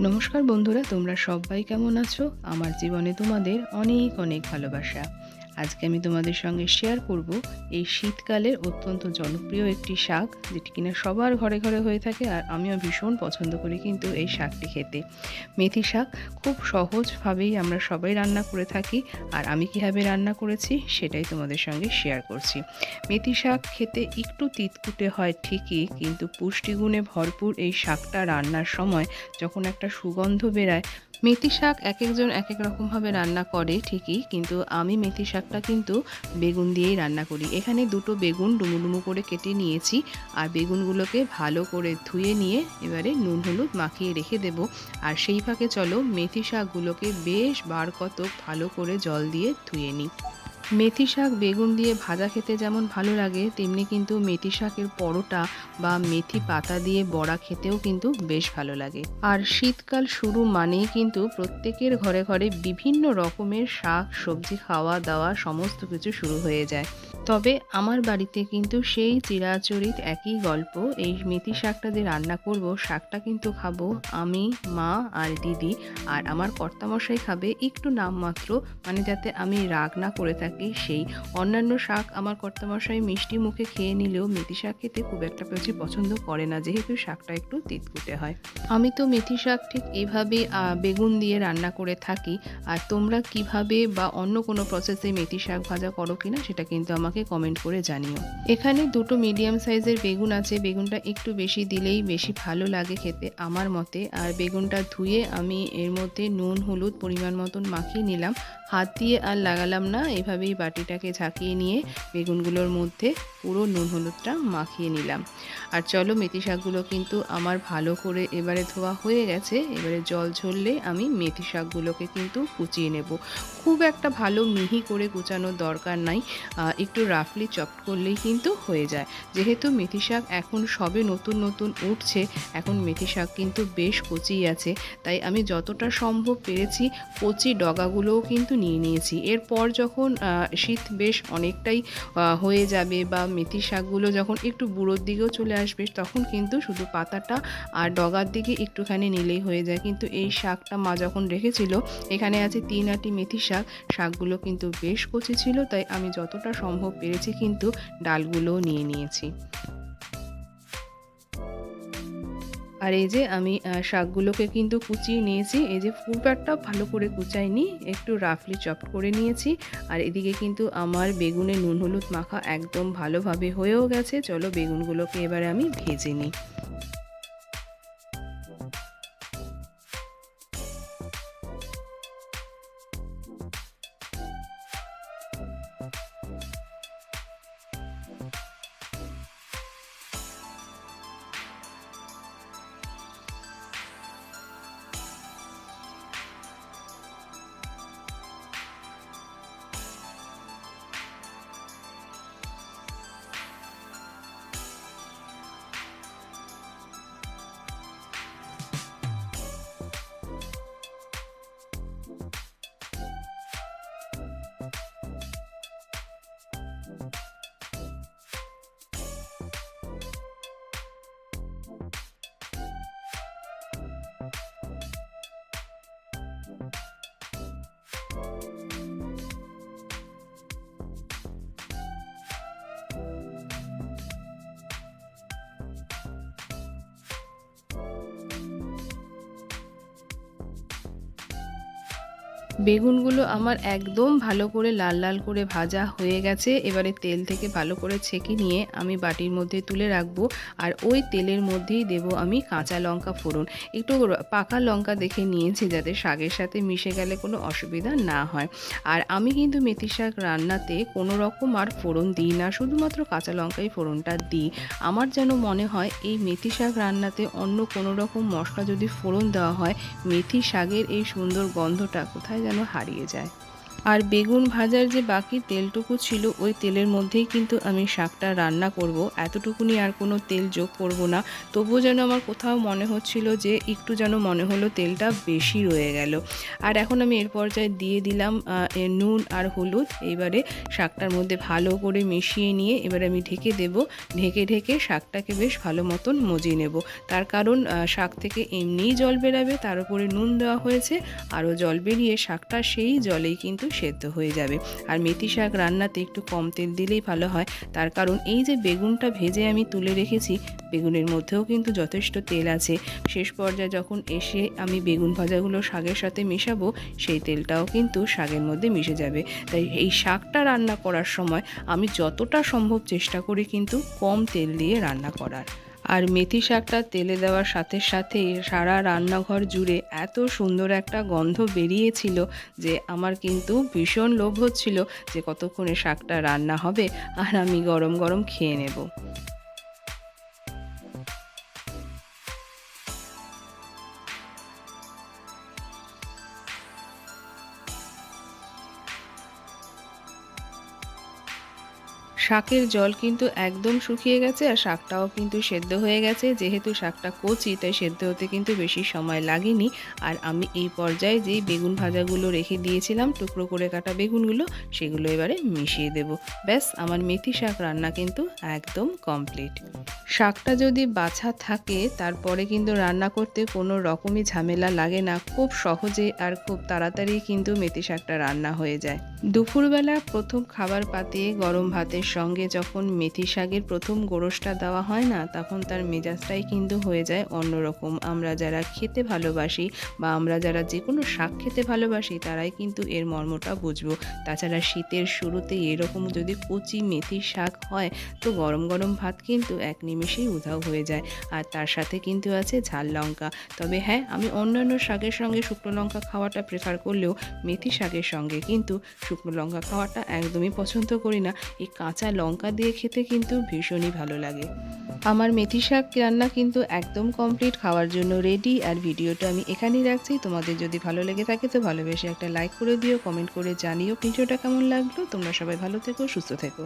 নমস্কার বন্ধুরা তোমরা সবাই কেমন আছো? আমার জীবনে তোমাদের অনেক অনেক ভালোবাসা। আজকে আমি তোমাদের সঙ্গে শেয়ার করব এই শীতকালের অত্যন্ত জনপ্রিয় একটি শাক, যেটি কিনা সবার ঘরে ঘরে হয়ে থাকে আর আমিও ভীষণ পছন্দ করি কিন্তু এই শাকটি খেতে। মেথি শাক খুব সহজভাবেই আমরা সবাই রান্না করে থাকি আর আমি কীভাবে রান্না করেছি সেটাই তোমাদের সঙ্গে শেয়ার করছি। মেথি শাক খেতে একটু তিতকুটে হয় ঠিকই কিন্তু পুষ্টিগুণে ভরপুর এই শাকটা রান্নার সময় যখন একটা সুগন্ধ বেরায়, মেথি শাক এক একজন এক এক রকমভাবে রান্না করে ঠিকই কিন্তু আমি মেথি শাকটা কিন্তু বেগুন দিয়েই রান্না করি। এখানে দুটো বেগুন ডুমু ডুমু করে কেটে নিয়েছি আর বেগুনগুলোকে ভালো করে ধুয়ে নিয়ে এবারে নুন হলুদ মাখিয়ে রেখে দেব। আর সেই ফাঁকে চলো মেথি শাকগুলোকে বেশ বার কতক ভালো করে জল দিয়ে ধুয়ে নিই। মেথি শাক বেগুন দিয়ে ভাজা খেতে যেমন ভালো লাগে, তেমনি কিন্তু মেথি শাকের পরোটা বা মেথি পাতা দিয়ে বড়া খেতেও কিন্তু বেশ ভালো লাগে। আর শীতকাল শুরু মানেই কিন্তু প্রত্যেকের ঘরে ঘরে বিভিন্ন রকমের শাক, সবজি, খাওয়া দাওয়া সমস্ত কিছু শুরু হয়ে যায়। তবে আমার বাড়িতে কিন্তু সেই চিরাচরিত একই গল্প, এই মেথি শাকটা যে রান্না করব, শাকটা কিন্তু খাব আমি, মা আর দিদি, আর আমার কর্তামশাই খাবে একটু নামমাত্র মানে যাতে আমি রাগ না করে থাকি। সেই অন্যান্য শাক আমার কর্তামশাই মিষ্টি মুখে খেয়ে নিলেও মেথি শাক খেতে খুব একটা বেশি পছন্দ করে না, যেহেতু শাকটা একটু তিতকুটে হয়। আমি তো মেথি শাক ঠিক এইভাবে বেগুন দিয়ে রান্না করে থাকি, আর তোমরা কীভাবে বা অন্য কোনো প্রসেসে মেথি শাক ভাজা করো কিনা সেটা কিন্তু আমাকে কমেন্ট করে জানিও। এখানে দুটো মিডিয়াম সাইজের বেগুন আছে, বেগুনটা একটু বেশি দিলেই বেশি ভালো লাগে খেতে আমার মতে, আর বেগুনটা ধুয়ে আমি এর মধ্যে নুন, হলুদ পরিমাণ মতন মাখিয়ে নিলাম। হাত দিয়ে আর লাগালাম না এভাবেই বাটিটাকে ঝাঁকিয়ে নিয়ে বেগুনগুলোর মধ্যে পুরো নুন হলুদটা মাখিয়ে নিলাম। আর চলো মেথি শাকগুলো কিন্তু আমার ভালো করে এবারে ধোয়া হয়ে গেছে, এবারে জল ঝরলে আমি মেথি শাকগুলোকে কিন্তু কুচিয়ে নেব। খুব একটা ভালো মিহি করে কুচানোর দরকার নাই একটু রাফলি চপ করলেই কিন্তু হয়ে যায়। যেহেতু মেথি শাক এখন সবে নতুন নতুন উঠছে, এখন মেথি শাক কিন্তু বেশ কচি আছে, তাই আমি যতটা সম্ভব পেরেছি কচি ডগাগুলোও কিন্তু নিয়ে নিয়েছি। এরপর যখন শীত বেশ অনেকটাই হয়ে যাবে বা মেথি শাকগুলো যখন একটু বুড়োর দিকেও চলে আসবে তখন কিন্তু শুধু পাতাটা আর ডগার দিকে একটুখানি নিলেই হয়ে যায়। কিন্তু এই শাকটা মা যখন রেখেছিল, এখানে আছে তিন আটি মেথি শাক। শাকগুলো কিন্তু বেশ কচি ছিল, তাই আমি যতটা সম্ভব পেরেছি কিন্তু ডালগুলোও নিয়ে নিয়েছি। আর এই যে আমি শাকগুলোকে কিন্তু কুচিয়ে নিয়েছি। এই যে খুব ভালো করে কুচাইনি, একটু রাফলি চপ করে নিয়েছি। আর এদিকে কিন্তু আমার বেগুনে নুন হলুদ মাখা একদম ভালোভাবে হয়েও গেছে। চলো বেগুনগুলোকে এবারে আমি ভেজে নিই। বেগুনগুলো আমার একদম ভালো করে লাল লাল করে ভাজা হয়ে গেছে। এবারে তেল থেকে ভালো করে ছেঁকে নিয়ে আমি বাটির মধ্যে তুলে রাখব আর ওই তেলের মধ্যেই দেব আমি কাঁচা লঙ্কা ফোড়ন। একটু পাকা লঙ্কা দেখে নিয়েছি যাতে শাকের সাথে মিশে গেলে কোনো অসুবিধা না হয়। আর আমি কিন্তু মেথি শাক রান্নাতে কোনো রকম আর ফোড়ন দিই না, শুধুমাত্র কাঁচা লঙ্কাই ফোড়নটা দিই। আমার যেন মনে হয় এই মেথি শাক রান্নাতে অন্য কোনো রকম মশলা যদি ফোড়ন দেওয়া হয়, মেথি শাকের এই সুন্দর গন্ধটা কোথায় যেন হারিয়ে যায়। আর বেগুন ভাজার যে বাকি তেলটুকু ছিল, ওই তেলের মধ্যেই কিন্তু আমি শাকটা রান্না করব। এতটুকুনি আর কোনো তেল যোগ করব না। তবুও যেন আমার কোথাও মনে হচ্ছিল যে, একটু যেন মনে হলো তেলটা বেশি রয়ে গেল। আর এখন আমি এর পর্যায়ে দিয়ে দিলাম নুন আর হলুদ। এইবারে শাকটার মধ্যে ভালো করে মিশিয়ে নিয়ে এবারে আমি ঢেকে দেব। ঢেকে ঢেকে শাকটাকে বেশ ভালো মতন মজিয়ে নেব। তার কারণ শাক থেকে এমনিই জল বেরাবে, তার উপরে নুন দেওয়া হয়েছে। আরও জল বেরিয়ে শাকটা সেই জলেই কিন্তু সেদ্ধ হয়ে যাবে। আর মেথি শাক রান্নাতে একটু কম তেল দিলেই ভালো হয়। তার কারণ এই যে বেগুনটা ভেজে আমি তুলে রেখেছি, বেগুনের মধ্যেও কিন্তু যথেষ্ট তেল আছে। শেষ পর্যায়ে যখন এসে আমি বেগুন ভাজাগুলো শাকের সাথে মেশাবো, সেই তেলটাও কিন্তু শাকের মধ্যে মিশে যাবে। তাই এই শাকটা রান্না করার সময় আমি যতটা সম্ভব চেষ্টা করি কিন্তু কম তেল দিয়ে রান্না করার। আর মেথি শাকটা তেলে দেওয়ার সাথে সাথে সারা রান্নাঘর জুড়ে এত সুন্দর একটা গন্ধ বেরিয়েছিল যে আমার কিন্তু ভীষণ লোভ হচ্ছিল যে কতক্ষণে শাকটা রান্না হবে আর আমি গরম গরম খেয়ে নেব। শাকের জল কিন্তু একদম শুকিয়ে গেছে আর শাকটাও কিন্তু সেদ্ধ হয়ে গেছে। যেহেতু শাকটা কচি, তাই সেদ্ধ হতে কিন্তু বেশি সময় লাগেনি। আর আমি এই পর্যায়ে যেই বেগুন ভাজাগুলো রেখে দিয়েছিলাম, টুকরো করে কাটা বেগুনগুলো, সেগুলো এবারে মিশিয়ে দেব। ব্যাস, আমার মেথি শাক রান্না কিন্তু একদম কমপ্লিট শাকটা যদি বাছা থাকে, তারপরে কিন্তু রান্না করতে কোনো রকমই ঝামেলা লাগে না। খুব সহজে আর খুব তাড়াতাড়ি কিন্তু মেথি শাকটা রান্না হয়ে যায়। দুপুরবেলা প্রথম খাবার পাতে গরম ভাতের সঙ্গে যখন মেথি শাকের প্রথম গোরসটা দেওয়া হয় না, তখন তার মেজাজটাই কিন্তু হয়ে যায় অন্যরকম। আমরা যারা খেতে ভালোবাসি বা আমরা যারা যে কোনো শাক খেতে ভালোবাসি, তারাই কিন্তু এর মর্মটা বুঝব। তাছাড়া শীতের শুরুতে এরকম যদি কচি মেথি শাক হয়, তো গরম গরম ভাত কিন্তু এক নিমেষেই উধাও হয়ে যায়। আর তার সাথে কিন্তু আছে ঝাল লঙ্কা। তবে হ্যাঁ আমি অন্যান্য শাকের সঙ্গে শুকনো লঙ্কা খাওয়াটা প্রেফার করলেও মেথি শাকের সঙ্গে কিন্তু শুকনো লঙ্কা খাওয়াটা একদমই পছন্দ করি না। এই কাঁচা লঙ্কা দিয়ে খেতে কিন্তু ভীষণই ভালো লাগে। আমার মেথি শাক রান্না কিন্তু একদম কমপ্লিট খাওয়ার জন্য রেডি আর ভিডিওটা আমি এখানেই রাখছি। তোমাদের যদি ভালো লেগে থাকে তো ভালোবেসে একটা লাইক করে দিও কমেন্ট করে জানিও ভিডিওটা কেমন লাগল। তোমরা সবাই ভালো থেকো, সুস্থ থেকো।